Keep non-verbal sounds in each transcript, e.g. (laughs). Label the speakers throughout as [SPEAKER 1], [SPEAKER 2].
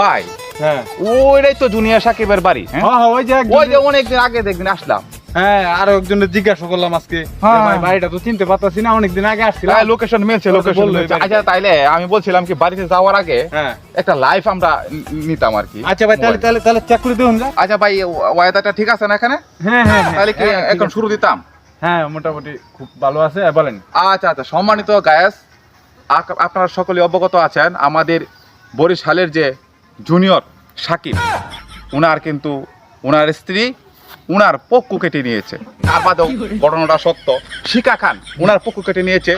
[SPEAKER 1] ভাই
[SPEAKER 2] হ্যাঁ।
[SPEAKER 1] ওইটাই তো জুনিয়র সাকিবের বাড়ি হ্যাঁ?
[SPEAKER 2] হ্যাঁ হ্যাঁ, ওই যে
[SPEAKER 1] ওই যে অনেকদিন আগে দেখদিন আসলাম।
[SPEAKER 2] হ্যাঁ আরও একজনের জিজ্ঞাসা করলাম আজকে। ভাই বাড়িটা তো চিনতে পারতাছি না অনেকদিন আগে আসছিলাম।
[SPEAKER 1] লোকেশন মিলছে লোকেশন। আচ্ছা তাইলে আমি বলছিলাম কি বাড়িতে যাওয়ার আগে একটা লাইভ আমরা নিতাম আর কি।
[SPEAKER 2] আচ্ছা ভাই তাহলে তাহলে তাহলে চেক করে দেখুন
[SPEAKER 1] আচ্ছা ভাই ওয়েদারটা ঠিক আছে না এখানে?
[SPEAKER 2] হ্যাঁ হ্যাঁ।
[SPEAKER 1] তাহলে কি এখন শুরু দিতাম?
[SPEAKER 2] হ্যাঁ মোটামুটি খুব ভালো আছে বলেন।
[SPEAKER 1] আচ্ছা আচ্ছা সম্মানিত গায়াস আপনারা সকলে অবগত আছেন আমাদের বরিশালের যে জুনিয়র সাকিব উনার কিন্তু, উনার স্ত্রী, উনার পক্কু কেটে নিয়েছে। বাদেও ঘটনাটা সত্য। শিকা খান, উনার পক্কু কেটে নিয়েছে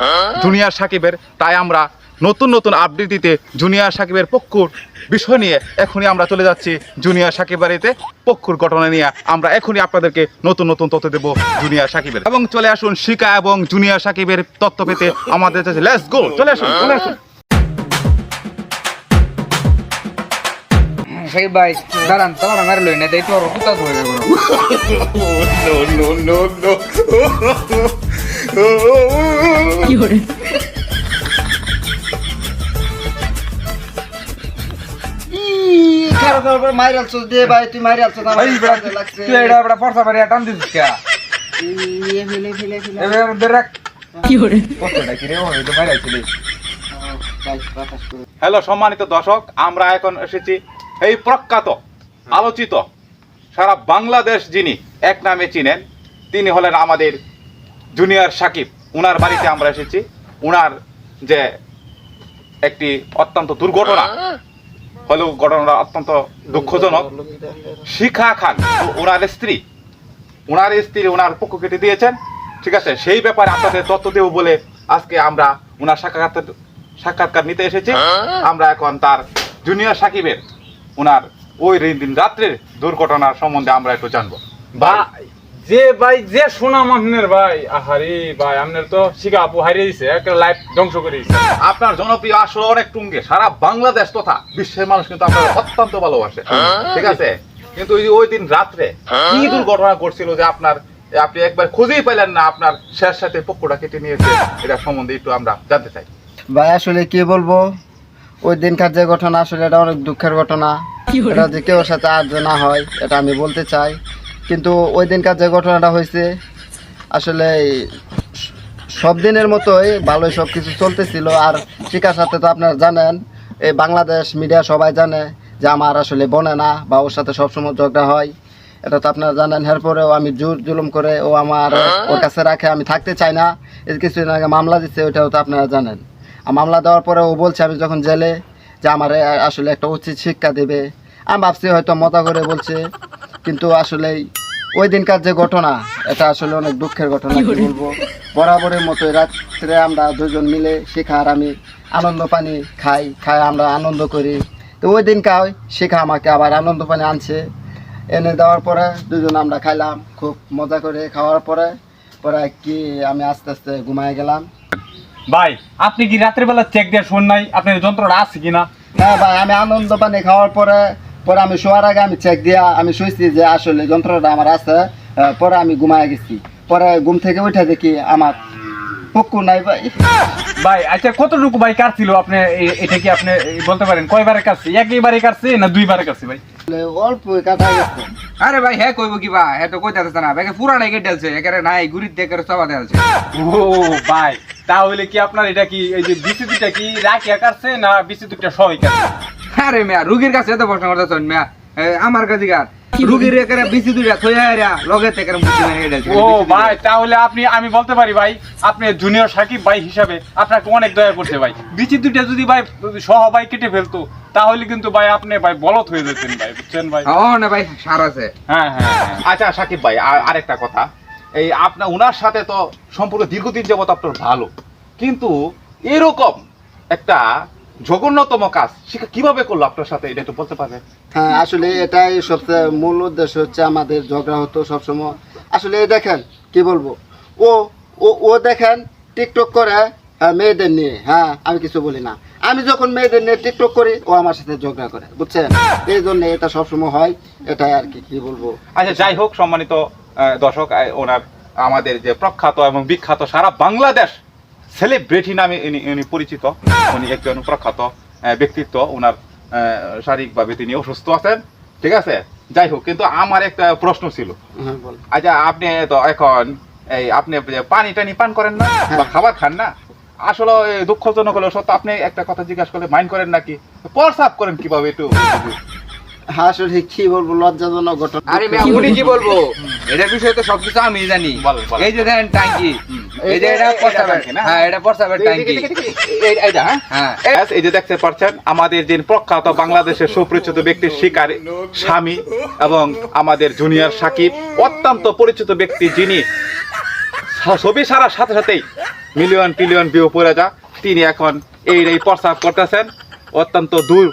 [SPEAKER 1] জুনিয়র সাকিবের তাই আমরা নতুন নতুন আপডেট দিতে জুনিয়র সাকিবের পক্ষুর বিষয় নিয়ে এখনই আমরা চলে যাচ্ছি জুনিয়র সাকিব বাড়িতে। পক্ষুর ঘটনা নিয়ে আমরা এখনই আপনাদেরকে নতুন নতুন তথ্য দেব জুনিয়র সাকিবের এবং চলে আসুন শিকা এবং জুনিয়র সাকিবের তথ্য পেতে আমাদের লেটস গো চলে আসুন চলে আসুন।
[SPEAKER 3] সাকিব ভাই দাঁড়ান তোমার আমার লই না দেই
[SPEAKER 4] ভাই তুই মাইর আলছো না
[SPEAKER 3] তুই এটা বেড়া টান দিছিস কে?
[SPEAKER 4] ফেলে ফেলে ফেলে।
[SPEAKER 3] এবার দেখ কি করে? কতটা কি রে ও এটা বাইরে ছিলি
[SPEAKER 4] ভাই বাতাস করে।
[SPEAKER 1] হ্যালো সম্মানিত দর্শক আমরা এখন এসেছি এই প্রখ্যাত আলোচিত সারা বাংলাদেশ যিনি এক নামে চিনেন তিনি হলেন আমাদের জুনিয়র সাকিব। উনার বাড়িতে আমরা এসেছি। উনার যে একটি অত্যন্ত দুর্ঘটনা হলেও ঘটনাটা অত্যন্ত দুঃখজনক। শিখা খান ওনার স্ত্রী ওনার স্ত্রী ওনার পক্ষ কেটে দিয়েছেন। ঠিক আছে সেই ব্যাপারে আপনাদের তথ্য দেব বলে আজকে আমরা ওনার সাক্ষাৎকার সাক্ষাৎকার নিতে এসেছি। আমরা এখন তার জুনিয়র সাকিবের ওনার ওই দিন রাত্রের দুর্ঘটনার সম্বন্ধে আমরা একটু জানব।
[SPEAKER 2] ভাই যে ভাই যে সুনাম আপনার ভাই আহারে ভাই আপনার তো শিকা আপু হারিয়ে দিছে একটা লাইফ ধ্বংস করে দিছে।
[SPEAKER 1] আপনার জনপ্রিয় আসলে অনেক টুঙ্গে সারা বাংলাদেশ তথা বিশ্বের মানুষ কিন্তু আপনার অত্যন্ত ভালোবাসে। ঠিক আছে? কিন্তু ওই ওই দিন রাত্রে কি দুর্ঘটনা ঘটছিল যে আপনার আপনি একবার খুঁজেই পেলেন না আপনার শেষ সাথে পক্ষটা কেটে নিয়েছে এটা সম্বন্ধে একটু আমরা জানতে চাই।
[SPEAKER 4] ভাই আসলে কি বলব? ওই দিনকার যে ঘটনা আসলে এটা অনেক দুঃখের ঘটনা। এটা যে কেউ সাথে আর যে না হয় এটা আমি বলতে চাই। কিন্তু ওই দিনকার যে ঘটনাটা হয়েছে আসলে সব দিনের মতোই ভালোই সব কিছু চলতেছিল। আর শিকার সাথে তো আপনারা জানেন এই বাংলাদেশ মিডিয়া সবাই জানে যে আমার আসলে বনে না বা ওর সাথে সবসময় ঝগড়া হয়। এটা তো আপনারা জানেন এরপরেও আমি জোর জুলুম করে ও আমার ওর কাছে রাখে আমি থাকতে চাই না। এর কিছুদিন আগে মামলা দিচ্ছে ওইটাও তো আপনারা জানেন। মামলা দেওয়ার পরে ও বলছে আমি যখন জেলে যে আমার আসলে একটা উচিত শিক্ষা দেবে। আমি ভাবছি হয়তো মজা করে বলছে কিন্তু আসলে ওই দিনকার যে ঘটনা এটা আসলে অনেক দুঃখের ঘটনা কি বলব? বরাবরের মতো রাত্রে আমরা দুজন মিলে শিখা আর আমি আনন্দ পানি খাই খাই আমরা আনন্দ করি। তো ওই দিনকার শিখা আমাকে আবার আনন্দ পানি আনছে। এনে দেওয়ার পরে দুজন আমরা খাইলাম খুব মজা করে খাওয়ার পরে পরে কি আমি আস্তে আস্তে ঘুমায় গেলাম।
[SPEAKER 2] ভাই আপনি কি রাত্রে বেলা চেক দিয়ে শোন নাই আপনার যন্ত্রটা আছে কিনা?
[SPEAKER 4] হ্যাঁ ভাই আমি আনন্দ পানি খাওয়ার পরে পরে আমি শোয়ার আগে আমি চেক দিয়া আমি শুয়েছি যে আসলে যন্ত্রটা আমার আছে পরে আমি ঘুমায় গেছি। পরে ঘুম থেকে উঠে দেখি আমার পক্কু নাই ভাই।
[SPEAKER 2] ভাই আচ্ছা কতটুকু ভাই কাটছিল আপনি? এটা কি আপনি বলতে পারেন কয়বারে কাটছে? একইবারে কাটছে না দুইবারে কাটছে ভাই?
[SPEAKER 4] অল্প কাটা গেছে।
[SPEAKER 3] আরে ভাই হ্যাঁ কইব কি বা হ্যাঁ তো কইতে না। ব্যাগে পুরা নাই কেটেলছে একেবারে নাই গুড়ির দেখে সবা দেলছে
[SPEAKER 2] ও ভাই তাহলে কি আপনার এটা কি এই যে বিসি দুইটা কি রাখিয়া কাটছে না বিসি দুইটা সবাই কাটছে
[SPEAKER 3] আরে মিয়া রুগীর কাছে এত প্রশ্ন করতেছেন মিয়া। এ, আমার কাছে কার? রুগীর একেবারে বিসি দুইটা থই আইরা লগে থেকে
[SPEAKER 2] ও ভাই তাহলে আপনি আমি বলতে পারি ভাই আপনি জুনিয়র সাকিব ভাই হিসাবে আপনাকে অনেক দয়া করছে ভাই। বিচি দুইটা যদি ভাই সহ ভাই কেটে ফেলতো তাহলে কিন্তু ভাই আপনি ভাই বলত হয়ে যেতেন ভাই বুঝছেন ভাই?
[SPEAKER 3] ও না ভাই সার আছে।
[SPEAKER 2] হ্যাঁ হ্যাঁ হ্যাঁ।
[SPEAKER 1] আচ্ছা সাকিব ভাই আর আরেকটা কথা। এই আপনার ওনার সাথে তো সম্পূর্ণ দীর্ঘদিন যাবত আপনার ভালো। কিন্তু এরকম একটা জঘন্যতম কাজ সেটা কীভাবে করল আপনার সাথে? এটা একটু বলতে পারবেন?
[SPEAKER 4] হ্যাঁ আসলে এটাই সবচেয়ে মূল উদ্দেশ্য হচ্ছে আমাদের ঝগড়া হতো সবসময়। আসলে এই দেখেন কি বলব? ও ও ও দেখেন টিকটক করে হ্যাঁ, মেয়েদের নিয়ে। হ্যাঁ আমি কিছু বলি না। আমি যখন মেয়েদের নিয়ে টিকটক করি ও আমার সাথে ঝগড়া করে বুঝছেন? এই জন্য এটা সবসময় হয় এটাই আর কি কি বলব?
[SPEAKER 1] আচ্ছা যাই হোক সম্মানিত দর্শক ওনার আমাদের যে প্রখ্যাত এবং বিখ্যাত সারা বাংলাদেশ সেলিব্রিটি নামে ইনি ইনি পরিচিত। উনি একজন প্রখ্যাত ব্যক্তিত্ব। ওনার শারীরিকভাবে তিনি অসুস্থ আছেন। ঠিক আছে? যাই হোক কিন্তু আমার একটা প্রশ্ন ছিল।
[SPEAKER 4] হ্যাঁ
[SPEAKER 1] আচ্ছা আপনি তো এখন এই আপনি পানি টানি পান করেন না বা খাবার খান না? আসলে দুঃখজনক হলো সত্য আপনি একটা কথা জিজ্ঞাসা করলে মাইন্ড করেন নাকি? প্রসাব করেন কীভাবে একটু?
[SPEAKER 4] আসলে কি বলব লজ্জাজনক ঘটনা।
[SPEAKER 3] আরে উনি কি বলব? এটার বিষয়ে তো সবকিছু আমি জানি। এই যে দেখেন ট্যাঙ্কি। এই যে এটা
[SPEAKER 1] এটা
[SPEAKER 3] প্রস্তাবের হ্যাঁ এটা প্রস্তাবের ট্যাঙ্কি।
[SPEAKER 1] এই- এইটা, হ্যাঁ?
[SPEAKER 3] হ্যাঁ।
[SPEAKER 1] এই যে দেখতে পাচ্ছেন আমাদের যে প্রখ্যাত বাংলাদেশের সুপরিচিত ব্যক্তির শিকার স্বামী এবং আমাদের জুনিয়র সাকিব অত্যন্ত পরিচিত ব্যক্তি যিনি ছবি সারার সাথে সাথেই মিলিয়ন টিলিয়ন ভিউ পড়ে যা তিনি এখন এই এই প্রস্তাব করতেছেন। অত্যন্ত দূর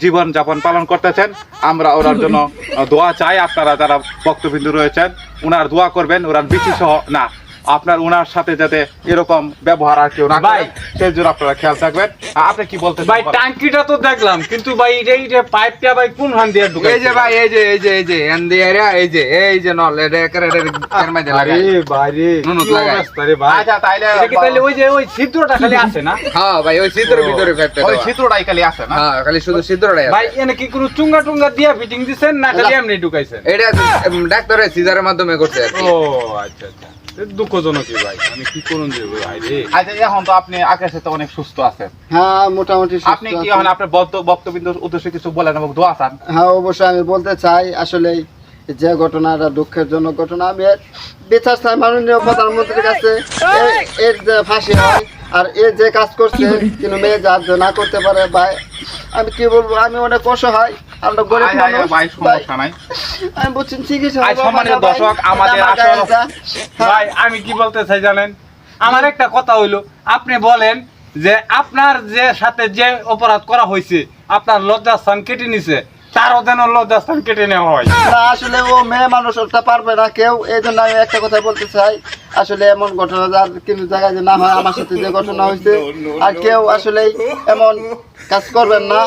[SPEAKER 1] জীবন যাপন পালন করতেছেন। আমরা ওনার জন্য (laughs) দোয়া চাই আপনারা যারা ভক্তবিন্দু রয়েছেন ওনার দোয়া করবেন ওনার বিচি সহ না আপনার ওনার সাথে যাতে এরকম ব্যবহার আর কেউ না
[SPEAKER 2] ভাই।
[SPEAKER 1] সেই জন্য আপনারা খেয়াল থাকবেন। আপনি কি বলতে
[SPEAKER 2] ভাই টাঙ্কিটা তো দেখলাম কিন্তু ভাই এই যে পাইপটা ভাই কোন হান দিয়ে ঢুকাই
[SPEAKER 3] এই যে ভাই এই যে এই যে এই যে এন দিয়ে এই যে এই যে নল এটা একেবারে এটার এর মধ্যে লাগাই।
[SPEAKER 2] ভাই রে
[SPEAKER 3] নুনুত লাগাই।
[SPEAKER 2] অবস্থা ভাই।
[SPEAKER 1] আচ্ছা তাইলে
[SPEAKER 2] এটা কি তাহলে ওই যে ওই ছিদ্রটা খালি (laughs) আছে না?
[SPEAKER 3] হ্যাঁ ভাই ওই সিদ্ধর ভিতরে ফেটতে
[SPEAKER 1] ওই। চিত্রটাই খালি আছে না?
[SPEAKER 3] হ্যাঁ খালি শুধু সিদ্ধটাই
[SPEAKER 2] ভাই এনে কি কোনো চুঙ্গা টুঙ্গা দিয়া ফিটিং দিছেন না খালি এমনি ঢুকাইছেন?
[SPEAKER 3] এটা ডাক্তারের সিজারের মাধ্যমে করছে আর
[SPEAKER 2] ও আচ্ছা আচ্ছা। দুঃখজনক ভাই আমি কি করুন যে ভাই রে
[SPEAKER 1] আচ্ছা এখন তো আপনি আকাশে তো অনেক সুস্থ আছেন।
[SPEAKER 4] হ্যাঁ মোটামুটি
[SPEAKER 1] আপনি কি এখন আপনার বক্ত বক্তবিন্দুর উদ্দেশ্যে কিছু বলেন এবং দোয়া চান?
[SPEAKER 4] হ্যাঁ অবশ্যই আমি বলতে চাই আসলে যে ঘটনাটা দুঃখের জন্য ঘটনা আমি বেচার চাই মাননীয় প্রধানমন্ত্রীর কাছে এর যে ফাঁসি হয় আর এ যে কাজ করছে কিন্তু মেয়ে যা না করতে পারে ভাই আমি কি বলব আমি অনেক অসহায় আমরা গরিব
[SPEAKER 1] আয়, আয়,
[SPEAKER 4] মানুষ
[SPEAKER 1] ভাই
[SPEAKER 4] ভাই,
[SPEAKER 1] সমস্যা নাই।
[SPEAKER 4] আমি বলছি চিকিৎসা
[SPEAKER 1] সম্মানিত
[SPEAKER 4] ভাই,
[SPEAKER 1] দর্শক, আমাদের।
[SPEAKER 4] হ্যাঁ,
[SPEAKER 2] ভাই আমি কি বলতে চাই জানেন? আমার একটা কথা হইল আপনি বলেন যে আপনার যে সাথে যে অপরাধ করা হয়েছে আপনার লজ্জাস্থান কেটে নিছে কেটে নেওয়া হয়।
[SPEAKER 4] আসলে ও মেয়ে মানুষ পারবে না কেউ এই জন্য আমি একটা বলতে চাই। আসলে এমন ঘটনা যার জায়গায় যে না হয়, আমার সাথে যে ঘটনা হয়েছে, আর কেউ আসলে এমন কাজ করবেন না।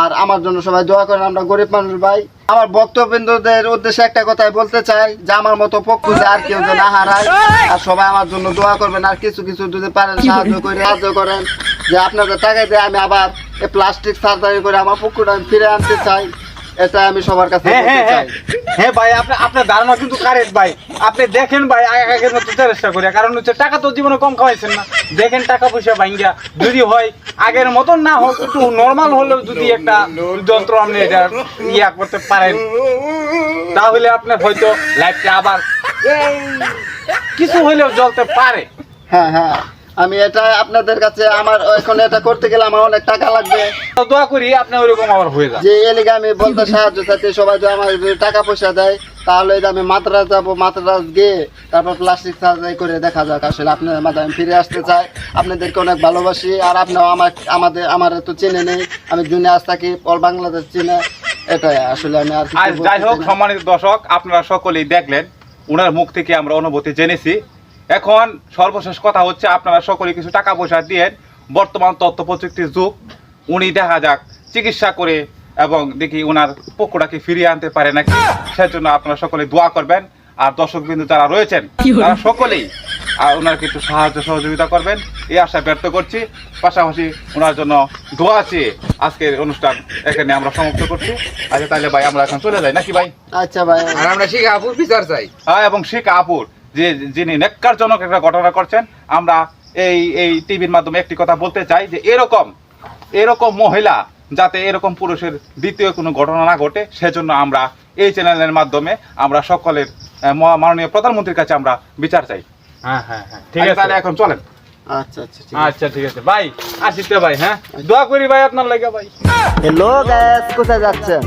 [SPEAKER 4] আর আমার জন্য সবাই দোয়া করেন, আমরা গরিব মানুষ ভাই। আমার বক্তব্যদের উদ্দেশ্যে একটা কথাই বলতে চাই, যে আমার মতো পক্ষ আর কেউ যে না হারায়, আর সবাই আমার জন্য দোয়া করবেন, আর কিছু কিছু যদি পারেন, সাহায্য করে, সাহায্য করেন। যে আপনাদের টাকা দিয়ে আমি আবার প্লাস্টিক সার্জারি করে আমার পুকুরটা আমি ফিরে আনতে চাই। এটা আমি সবার কাছে
[SPEAKER 2] হ্যাঁ
[SPEAKER 4] বলতে
[SPEAKER 2] হ্যাঁ হ্যাঁ
[SPEAKER 4] চাই।
[SPEAKER 2] হ্যাঁ। ভাই আপনি আপনার ধারণা কিন্তু কারেক্ট ভাই। আপনি দেখেন ভাই আগে মতো চেষ্টা করি। কারণ হচ্ছে টাকা তো জীবনে কম খাওয়াইছেন না। দেখেন টাকা পয়সা ভাঙ্গিয়া যদি হয় আগের মতন না হোক একটু নর্মাল হলেও যদি একটা যন্ত্র আপনি এটা ইয়া করতে পারেন তাহলে আপনার হয়তো লাইফটা আবার কিছু হলেও জ্বলতে পারে।
[SPEAKER 4] হ্যাঁ হ্যাঁ। আমি এটা আপনাদের কাছে আমার এখন এটা করতে গেলে আমার অনেক টাকা লাগবে।
[SPEAKER 2] তো দোয়া করি আপনি ওইরকম আবার হয়ে যান।
[SPEAKER 4] যে এলিগে আমি বলতে সাহায্য চাইতে সবাই যদি আমার টাকা পয়সা দেয় তাহলে যে আমি মাদ্রাজ যাব মাদ্রাজ গিয়ে তারপর প্লাস্টিক সার্জারি করে দেখা যাক আসলে আপনাদের মাঝে আমি ফিরে আসতে চাই। আপনাদেরকে অনেক ভালোবাসি আর আপনিও আমার আমাদের আমার তো চেনে নেই। আমি জুনিয়ার থাকি অল বাংলাদেশ চিনে। এটাই আসলে আমি আর
[SPEAKER 1] যাই হোক সম্মানিত দর্শক আপনারা সকলেই দেখলেন ওনার মুখ থেকে আমরা অনুভূতি জেনেছি। এখন সর্বশেষ কথা হচ্ছে আপনারা সকলে কিছু টাকা পয়সা দিয়ে বর্তমান তথ্য প্রযুক্তির যুগ উনি দেখা যাক চিকিৎসা করে এবং দেখি ওনার পক্ষটাকে ফিরিয়ে আনতে পারে নাকি। সেজন্য আপনারা সকলে দোয়া করবেন। আর দর্শক বিন্দু যারা রয়েছেন তারা সকলেই আর ওনার কিছু সাহায্য সহযোগিতা করবেন এই আশা ব্যর্থ করছি। পাশাপাশি ওনার জন্য দোয়া চেয়ে আজকের অনুষ্ঠান এখানে আমরা সমাপ্ত করছি। আচ্ছা তাহলে ভাই আমরা এখন চলে যাই। নাকি ভাই?
[SPEAKER 4] আচ্ছা ভাই।
[SPEAKER 3] আর আমরা শিখাপুর বিচার চাই।
[SPEAKER 1] হ্যাঁ এবং শেখ আপুর। যে যিনি নেককারজনক একটা ঘটনা করছেন আমরা এই এই টিভির মাধ্যমে একটি কথা বলতে চাই যে এরকম এরকম মহিলা যাতে এরকম পুরুষের দ্বিতীয় কোনো ঘটনা না ঘটে সেজন্য আমরা এই চ্যানেলের মাধ্যমে আমরা সকলের মহা- মাননীয় প্রধানমন্ত্রীর কাছে আমরা বিচার চাই।
[SPEAKER 2] হ্যাঁ হ্যাঁ হ্যাঁ ঠিক
[SPEAKER 1] ঠিক আছে। তাহলে এখন চলেন।
[SPEAKER 4] আচ্ছা আচ্ছা
[SPEAKER 2] আচ্ছা ঠিক আছে। ভাই আসিতে ভাই হ্যাঁ? দোয়া করি ভাই আপনার লাগে ভাই।
[SPEAKER 4] হ্যালো গ্যাস কোথায় যাচ্ছেন?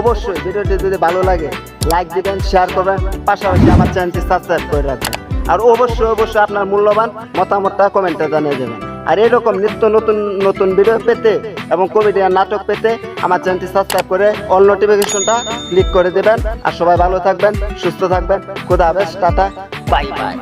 [SPEAKER 4] অবশ্যই ভিডিওটি যদি ভালো লাগে লাইক দিবেন শেয়ার করবেন, পাশাপাশি আমার চ্যানেলটি সাবস্ক্রাইব করে রাখবেন। আর অবশ্যই অবশ্যই আপনার মূল্যবান মতামতটা কমেন্টে জানিয়ে দেবেন। আর এরকম নিত্য নতুন নতুন ভিডিও পেতে এবং কমেডিয়ান নাটক পেতে আমার চ্যানেলটি সাবস্ক্রাইব করে অল নোটিফিকেশনটা ক্লিক করে দেবেন। আর সবাই ভালো থাকবেন, সুস্থ থাকবেন। খুদা হাফেজ, টাটা বাই বাই